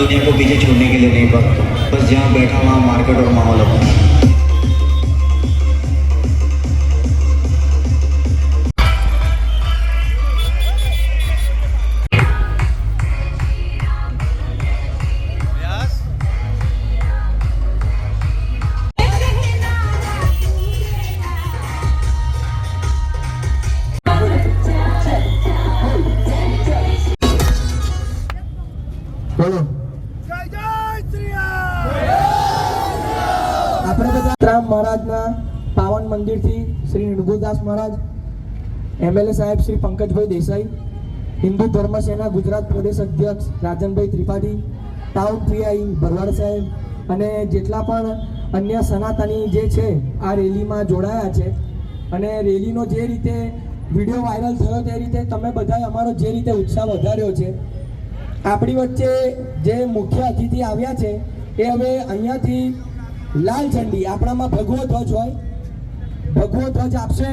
दुनिया को पीछे छोड़ने के लिए नहीं पर बस जहाँ बैठा वहाँ मार्केट और माहौल अपना રામ મહારાજના પાવન મંદિરથી શ્રી નિર્ગુદાસ મહારાજ, એમએલએ સાહેબ શ્રી પંકજભાઈ દેસાઈ, હિન્દુ ધર્મ સેના ગુજરાત પ્રદેશ અધ્યક્ષ રાજનભાઈ ત્રિપાઠી ટાઉન પીઆઈ ભરવાડ સાહેબ અને જેટલા પણ અન્ય સનાતની જે છે આ રેલીમાં જોડાયા છે અને રેલીનો જે રીતે વીડિયો વાયરલ થયો તે રીતે તમે બધાએ અમારો જે રીતે ઉત્સાહ વધાર્યો છે, આપણી વચ્ચે જે મુખ્ય અતિથિ આવ્યા છે એ હવે અહીંયાથી લાલ ઝંડી, આપણામાં ભગવો ધ્વજ હોય. ભગવો ધ્વજ આપશે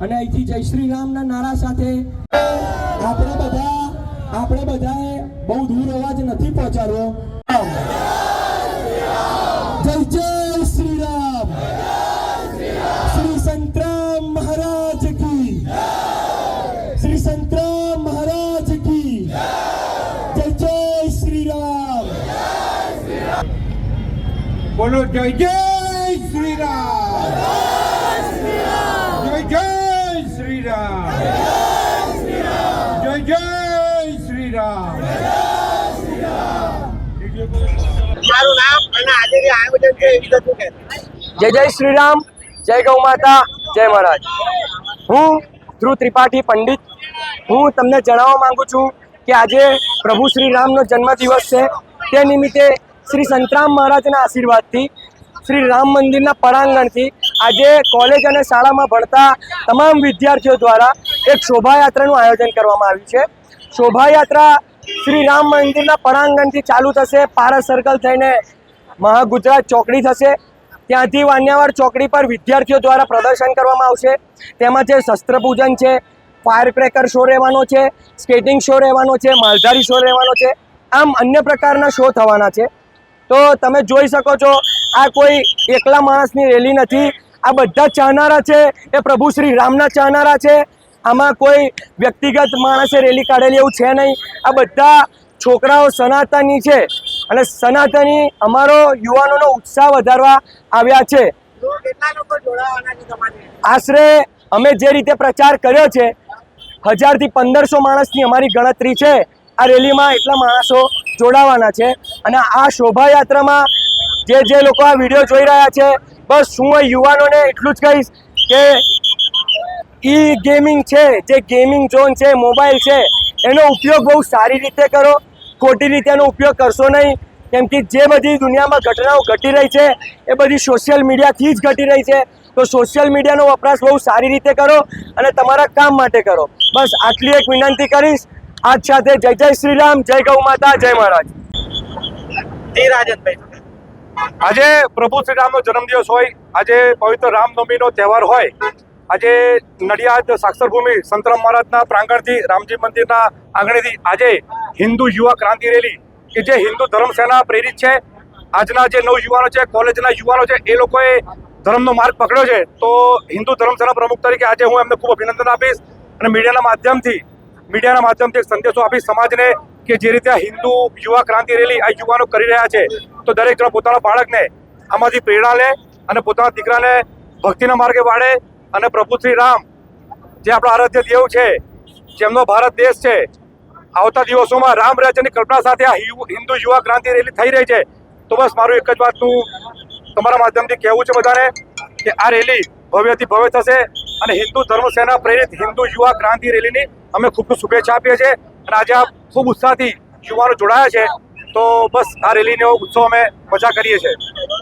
અને અહીંથી જય શ્રી રામના નારા સાથે આપણે બધા, આપણે બધાએ બહુ દૂર અવાજ નથી પહોંચાડવો જય જય શ્રી રામ શ્રી સંતરામ મહારાજ કી શ્રી સંતરામ મહારાજ કી જય જય શ્રી રામ બોલો જય જય શ્રી રામ જય જય શ્રી રામ જય જય શ્રી રામ મારું નામ અને આજે જે આયોજન છે એ? જય જય શ્રી રામ જય ગૌ માતા. જય મહારાજ. હું ધ્રુવ ત્રિપાઠી પંડિત. હું તમને જણાવવા માંગુ છું કે આજે પ્રભુ શ્રી રામનો જન્મદિવસ છે. તે નિમિત્તે શ્રી સંતરામ મહારાજના આશીર્વાદથી, શ્રી રામ મંદિરના પરાંગણથી આજે કોલેજ અને શાળામાં ભણતા તમામ વિદ્યાર્થીઓ દ્વારા એક શોભાયાત્રાનું આયોજન કરવામાં આવ્યું છે. શોભાયાત્રા શ્રી રામ મંદિરના પરાંગણથી ચાલુ થશે પારસ સર્કલ થઈને મહાગુજરાત ચોકડી થશે. ત્યાંથી વાન્યાવાર ચોકડી પર વિદ્યાર્થીઓ દ્વારા પ્રદર્શન કરવામાં આવશે. તેમાં છે શસ્ત્ર પૂજન છે ફાયર ક્રેકર શો રહેવાનો છે સ્કેટિંગ શો રહેવાનો છે, માલધારી શો રહેવાનો છે. આમ અન્ય પ્રકારના શો થવાના છે. તો તમે જોઈ શકો છો, આ કોઈ એકલા માણસની રેલી નથી. આ બધા ચાહનારા છે, એ પ્રભુ શ્રી રામના ચાહનારા છે. આમાં કોઈ વ્યક્તિગત માણસે રેલી કાઢેલી એવું છે નહીં. આ બધા છોકરાઓ સનાતની છે અને સનાતની અમારો યુવાનોનો ઉત્સાહ વધારવા આવ્યા છે. આશરે અમે જે રીતે પ્રચાર કર્યો છે, હજારથી પંદરસો માણસની અમારી ગણતરી છે. આ રેલીમાં એટલા માણસો જોડાવાના છે અને આ શોભાયાત્રામાં જે જે લોકો આ વીડિયો જોઈ રહ્યા છે, બસ હું યુવાનોને એટલું જ કહીશ કે ઈ ગેમિંગ છે, જે ગેમિંગ ઝોન છે મોબાઈલ છે, એનો ઉપયોગ બહુ સારી રીતે કરો. ખોટી રીતે એનો ઉપયોગ કરશો નહીં, કેમ કે જે બધી દુનિયામાં ઘટનાઓ ઘટી રહી છે, એ બધી સોશિયલ મીડિયાથી જ ઘટી રહી છે. તો સોશિયલ મીડિયાનો વપરાશ બહુ સારી રીતે કરો અને તમારા કામ માટે કરો. બસ આટલી એક વિનંતી કરીશ. આજ સાથે જય જય શ્રી રામ જય ગૌ માતા જય મહારાજ. જી રાજનભાઈ શું આજે પ્રભુ શ્રી રામનો જન્મદિવસ હોય આજે પવિત્ર રામનવમીનો તહેવાર હોય આજે નડિયાદ સાક્ષરભૂમિ સંતરામ મહારાજના પ્રાંગણથી રામજી મંદિરના આંગણેથી આજે હિન્દુ યુવા ક્રાંતિ રેલી કે જે હિન્દુ ધર્મ સેના પ્રેરિત છે. આજના જે નવ યુવાનો છે કોલેજના યુવાનો છે એ લોકોએ ધર્મનો માર્ગ પકડ્યો છે. તો હિન્દુ ધર્મ સેના પ્રમુખ તરીકે આજે હું એમને ખૂબ અભિનંદન આપીશ અને મીડિયાના માધ્યમથી મીડિયાના માધ્યમથી સંદેશો આપી સમાજને કે જે રીતે આ હિન્દુ યુવા ક્રાંતિ રેલી આ યુવાનો કરી રહ્યા છે, તો દરેક જણ પોતાના બાળકને, આમાંથી પ્રેરણા લે અને પોતાના દીકરાને ભક્તિના માર્ગે વાળે અને પ્રભુ શ્રી રામ, જે આપણા આરાધ્ય દેવ છે, જેમનો ભારત દેશ છે, આવતા દિવસોમાં રામ રાજ્યની કલ્પના સાથે આ હિન્દુ યુવા ક્રાંતિ રેલી થઈ રહી છે. તો બસ મારું એક જ વાતનું તમારા માધ્યમથી કહેવું છે બધાને કે આ રેલી ભવ્યથી ભવ્ય થશે અને હિન્દુ ધર્મ સેના પ્રેરિત હિન્દુ યુવા ક્રાંતિ રેલીની અમે ખૂબ શુભેચ્છા આપીએ છીએ અને આજે ખૂબ ઉત્સાહથી યુવાનો જોડાયા છે. તો બસ આ રેલીનો ઉત્સવ અમે મજા કરીએ છીએ.